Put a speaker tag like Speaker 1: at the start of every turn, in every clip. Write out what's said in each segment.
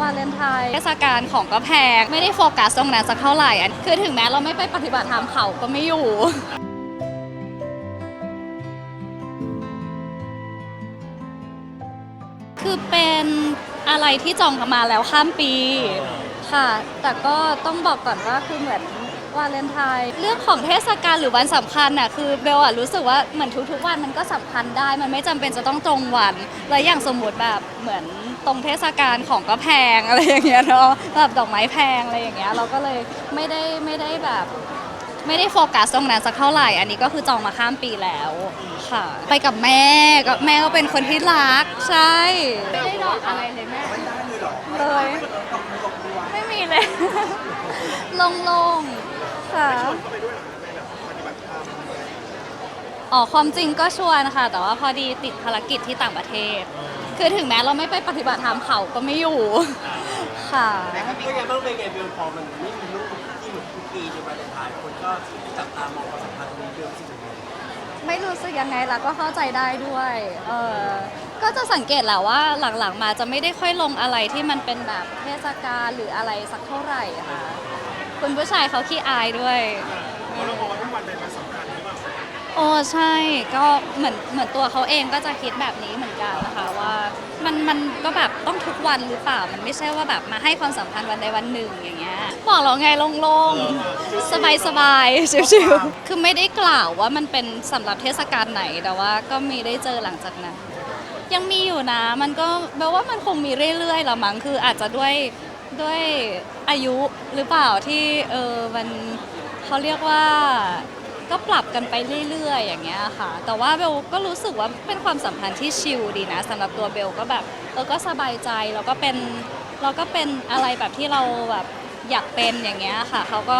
Speaker 1: วาเลนไทน์เทศกาลของก็แพง ไม่ได้โฟกัสตรงนั้นสักเท่าไหร่คือถึงแม้เราไม่ไปปฏิบัติธรรมเขาก็ไม่อยู่คือเป็นอะไรที่จองกันมาแล้วข้ามปีค่ะ แต่ก็ต้องบอกก่อนว่าคือเหมือนวาเลนไทน์เรื่องของเทศกาลหรือวันสำคัญน่ะคือเบลอะรู้สึกว่าเหมือนทุกๆวันมันก็สำคัญได้ มันไม่จำเป็นจะต้องตรงวัน แล้วอย่างสมมติแบบ เหมือนตรงเทศกาลของก็แพงอะไรอย่างเงี้ยเนาะแบบดอกไม้แพงอะไรอย่างเงี้ยเราก็เลยไม่ได้ไม่ได้แบบ ไม่ได้โฟกัสตรงนั้นสักเท่าไหร่ อันนี้ก็คือจองมาข้ามปีแล้วค่ะ ไปกับแม่ก็แม่ก็เป็นคนที่รักใช่ไม่ได้ดอกอะไรเลยแม่เลยไม่มีเลยโล่งๆค่ะอ๋อความจริงก็ชวนค่ะ แต่ว่าพอดีติดภารกิจที่ต่างประเทศ คือถึงแม้เราไม่ไปปฏิบัติธรรมเขาก็ไม่อยู่ ค่ะ
Speaker 2: เป็นไงบ้างเป็นไงเบลพอมันไม่มีลูกที่เหมือนทุกปีในวาเลนไทน์คนก็จับตามองความสัมพันธ์ตรงนี้เบลรู้สึกยังไง
Speaker 1: ไม่รู้สึกยังไงล่ะก็เข้าใจได้ด้วย เออก็จะสังเกตแหละว่าหลังๆมาจะไม่ได้ค่อยลงอะไรที่มันเป็นแบบเทศกาลหรืออะไรสักเท่าไหร่ค่ะ คุณผู้ชายเขาขี้อายด้วย โอ้ใช่ก็เหมือนเหมือนตัวเขาเองก็จะคิดแบบนี้เหมือนกันนะคะว่ามันมันก็แบบต้องทุกวันหรือเปล่ามันไม่ใช่ว่าแบบมาให้ความสำคัญวันใดวันหนึ่งอย่างเงี้ยบอกแล้วไงโล่งๆ สบายๆชิวๆคือไม่ได้กล่าวว่ามันเป็นสำหรับเทศกาลไหนแต่ว่าก็มีได้เจอหลังจากนั้น ยังมีอยู่นะ มันก็แปลว่ามันคงมีเรื่อยๆละมั้งคืออาจจะด้วยด้วยอายุหรือเปล่าที่เออมันเขาเรียกว่า ก็ปรับกันไปเรื่อยๆ อย่างเงี้ยค่ะ แต่ว่าเบลก็รู้สึกว่าเป็นความสัมพันธ์ที่ชิลดีนะสำหรับตัวเบลก็แบบเออก็สบายใจแล้วก็เป็นเราก็เป็นอะไรแบบที่เราแบบอยากเป็นอย่างเงี้ยค่ะเขาก็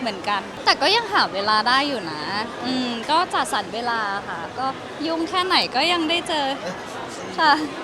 Speaker 1: เหมือนกัน แต่ก็ยังหาเวลาได้อยู่นะ อืมก็จัดสรรเวลาค่ะ ก็ยุ่งแค่ไหนก็ยังได้เจอค่ะ